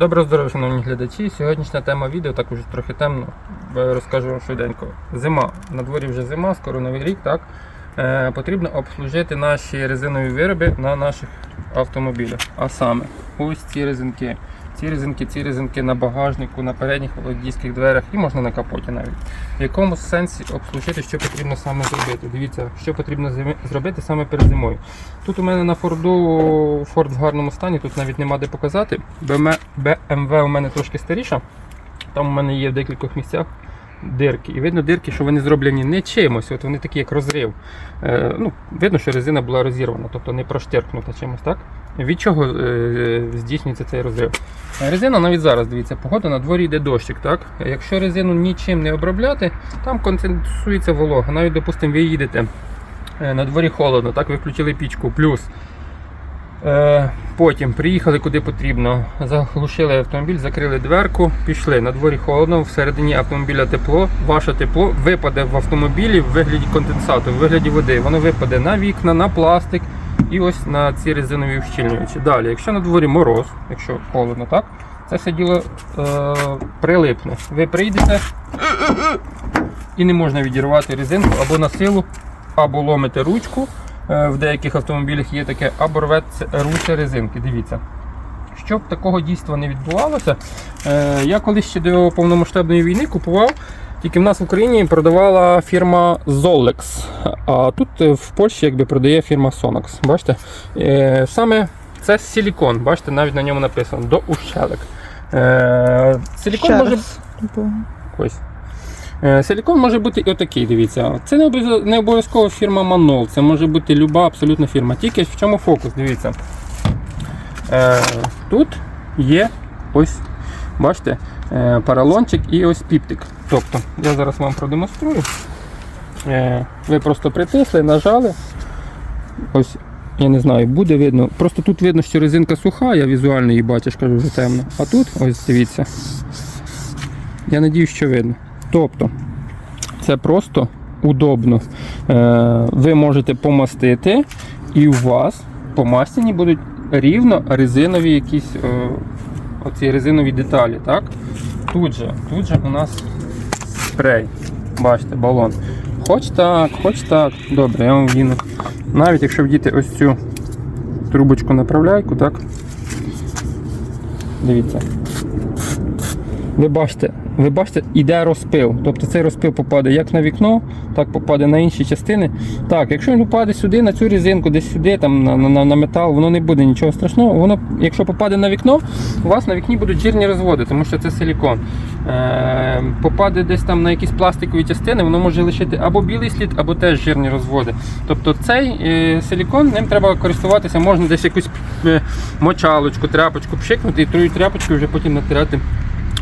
Доброго здоров'я, шановні глядачі. Сьогоднішня тема відео, так уже трохи темно, розкажу вам швиденько. Зима. На дворі вже зима, скоро новий рік, так? Е, потрібно обслужити наші резинові вироби на наших автомобілях. А саме, ось ці резинки. Ці резинки, ці резинки на багажнику, на передніх водійських дверях і можна на капоті навіть. В якому сенсі обслужити, що потрібно саме зробити? Дивіться, що потрібно зробити саме перед зимою. Тут у мене на Форду Форд в гарному стані, тут навіть нема де показати. БМВ у мене трошки старіша. Там у мене є в декількох місцях дирки. І видно дирки, що вони зроблені не чимось, от вони такі як розрив. Е, ну, видно, що резина була розірвана, тобто не проштиркнута чимось, так? Від чого е, здійснюється цей розрив? Резина навіть зараз, дивіться, погода на дворі йде дощик, так? Якщо резину нічим не обробляти, там концентрується волога. Навіть, допустимо, ви їдете е, на дворі холодно, так, ви включили пічку, плюс. Е, потім приїхали куди потрібно, заглушили автомобіль, закрили дверку, пішли. На дворі холодно, всередині автомобіля тепло, ваше тепло випаде в автомобілі в вигляді конденсату, в вигляді води. Воно випаде на вікна, на пластик і ось на ці резинові ущільнювачі. Далі, якщо на дворі мороз, якщо холодно, так, це все діло е, прилипне. Ви прийдете і не можна відірвати резинку або на силу, або ломите ручку. Е, В деяких автомобілях є таке, або рветься резинки. Дивіться. Щоб такого дійства не відбувалося, е, я колись ще до повномасштабної війни купував, тільки в нас в Україні продавала фірма Zolex, а тут е, в Польщі якби продає фірма Sonox. Бачите? Саме це силікон, бачите, навіть на ньому написано до ущелек. Силікон може. Ось. Е, Силікон може бути і отакий, дивіться. Це не обов'язково- фірма Manol, це може бути люба абсолютно фірма. Тільки в чому фокус, дивіться. Е, тут є ось, бачите, е, паралончик і ось піптик. Тобто, я зараз вам продемонструю. Е, ви просто притисли, нажали. Ось, я не знаю, буде видно. Просто тут видно, що резинка суха, я візуально її бачу, кажу, вже темно. А тут, ось дивіться. Я надію, що видно. Тобто, це просто удобно. Е, ви можете помастити, і у вас помастені будуть рівно резинові якісь е, оці резинові деталі. Так? Тут же, тут же у нас спрей. Бачите, балон. Хоч так, хоч так. Добре, я вам вдіну. Навіть якщо вдіти ось цю трубочку направляйку, так? Дивіться. Ви бачите, ви бачите, іде розпил. Тобто цей розпил попаде як на вікно, так попаде на інші частини. Так, якщо він попаде сюди, на цю резинку, десь сюди, там, на, на, на метал, воно не буде нічого страшного. Воно, якщо попаде на вікно, у вас на вікні будуть жирні розводи, тому що це силікон. Е, попаде десь там на якісь пластикові частини, воно може лишити або білий слід, або теж жирні розводи. Тобто цей е, силікон, ним треба користуватися, можна десь якусь е, мочалочку, тряпочку пшикнути і тою тряпочкою вже потім натирати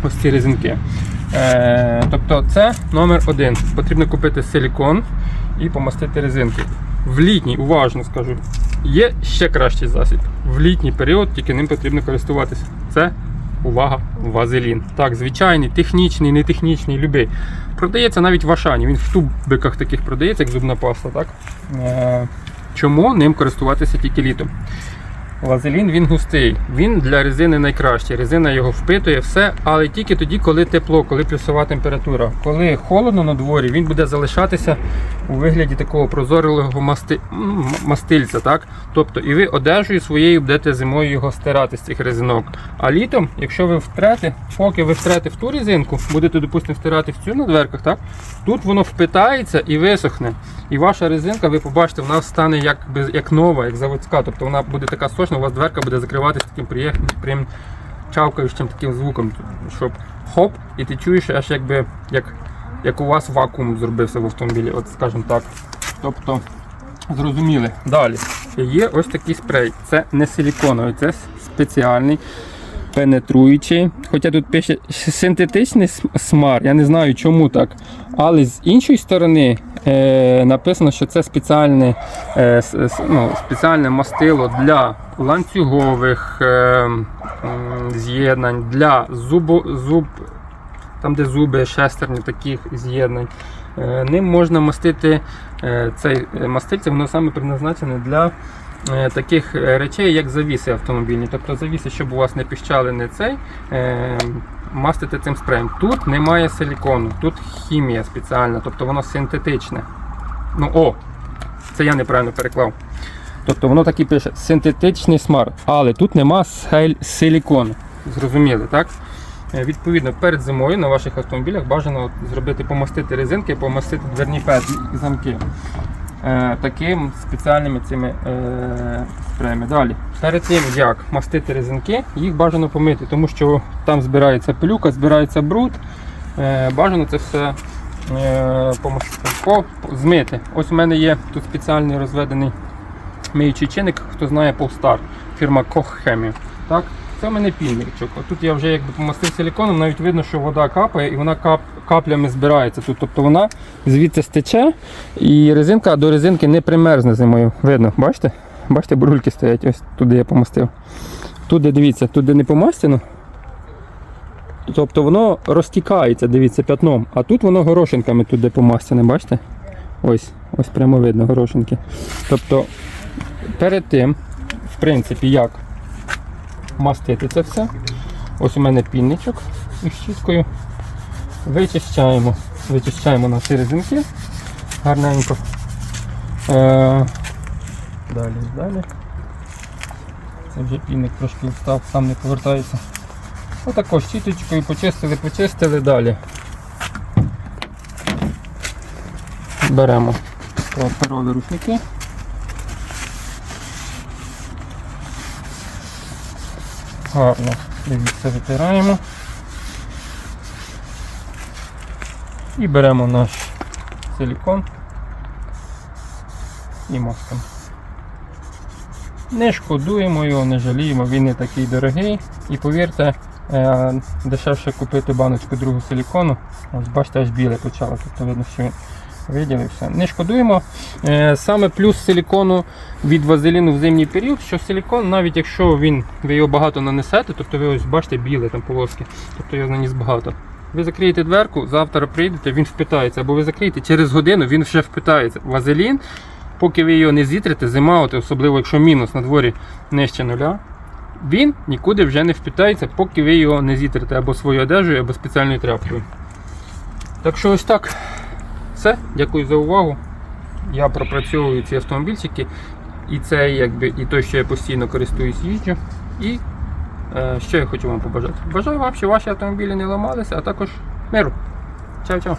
ось ці резинки. Е, тобто це номер один. Потрібно купити силікон і помастити резинки. В літній, уважно скажу, є ще кращий засіб. В літній період тільки ним потрібно користуватися. Це увага, вазелін. Так, звичайний, технічний, нетехнічний, любий. Продається навіть в Ашані. Він в тубиках таких продається, як зубна паста. Так? Е, чому ним користуватися тільки літом? Вазелін він густий, він для резини найкращий. Резина його впитує все, але тільки тоді, коли тепло, коли плюсова температура. Коли холодно на дворі, він буде залишатися у вигляді такого прозорого масти... мастильця. Так? Тобто, і ви одежею своєю будете зимою його стирати з цих резинок. А літом, якщо ви втрете, поки ви втрете в ту резинку, будете, допустимо, стирати в цю на дверках, так? тут воно впитається і висохне. І ваша резинка, ви побачите, вона стане як, як нова, як заводська. Тобто вона буде така сочна, у вас дверка буде закриватися таким приємним чавкаючим таким звуком, щоб хоп, і ти чуєш, аж якби як, як у вас вакуум зробився в автомобілі, от скажімо так. Тобто, зрозуміли. Далі. Є ось такий спрей. Це не силіконовий, це спеціальний. Пенетруючий, хоча тут пише синтетичний смар, я не знаю чому так. Але з іншої сторони е, написано, що це спеціальне, е, ну, спеціальне мастило для ланцюгових е, з'єднань, для зубо, зуб, там де зуби, шестерні таких з'єднань. Е, Ним можна мастити цей е, мастильце, воно саме предназначене для е, таких е, речей, як завіси автомобільні. Тобто завіси, щоб у вас не піщали не цей, е, мастити цим спреєм. Тут немає силікону, тут хімія спеціальна, тобто воно синтетичне. Ну о, це я неправильно переклав. Тобто воно так і пише синтетичний смарт, але тут нема силікону. Зрозуміли, так? Е, Відповідно, перед зимою на ваших автомобілях бажано зробити помастити резинки, помастити дверні петлі і замки. Е, таким спеціальними цими е, спреями. Далі. Перед тим, як мастити резинки, їх бажано помити, тому що там збирається пилюка, збирається бруд. Бажано це все змити. Ось у мене є тут спеціальний розведений миючий чинник, хто знає Polestar, фірма Koch Chemie. Так? Це в мене пінничок. Тут я вже якби помастив силіконом, навіть видно, що вода капає і вона кап, каплями збирається тут. Тобто вона звідси стече і резинка до резинки не примерзне зимою. Видно, бачите? Бачите, бурульки стоять, ось туди я помастив. Туди дивіться, туди не помастено. Тобто воно розтікається, дивіться, п'ятном, а тут воно горошинками туди помастяне, бачите? Ось, ось прямо видно горошинки. Тобто перед тим, в принципі, як мастити це все. Ось у мене пінничок із щіткою. Вичищаємо, вичищаємо наші резинки гарненько. Е, далі, далі. Це вже пінник трошки встав, сам не повертається. Отако щіточкою почистили, почистили далі. Беремо паперові рушники. Гарно, дивіться, витираємо. І беремо наш силікон і мастимо. Не шкодуємо його, не жаліємо, він не такий дорогий. І повірте, е, дешевше купити баночку другу силікону. Ось бачите, аж біле почало, тобто видно, що він виділився. Не шкодуємо. Е, Саме плюс силікону від вазеліну в зимній період, що силікон, навіть якщо він, ви його багато нанесете, тобто ви ось бачите біле там полоски, тобто його наніс багато. Ви закриєте дверку, завтра прийдете, він впитається, або ви закриєте, через годину він вже впитається. Вазелін, поки ви його не зітрите, зима, от, особливо якщо мінус на дворі нижче нуля, він нікуди вже не впитається, поки ви його не зітрите або своєю одежею, або спеціальною тряпкою. Так що ось так. Все, дякую за увагу. Я пропрацьовую ці автомобільчики. І це якби і той, що я постійно користуюсь їжджу. І е, що я хочу вам побажати? Бажаю вам, щоб ваші автомобілі не ламалися, а також миру. Чао-чао.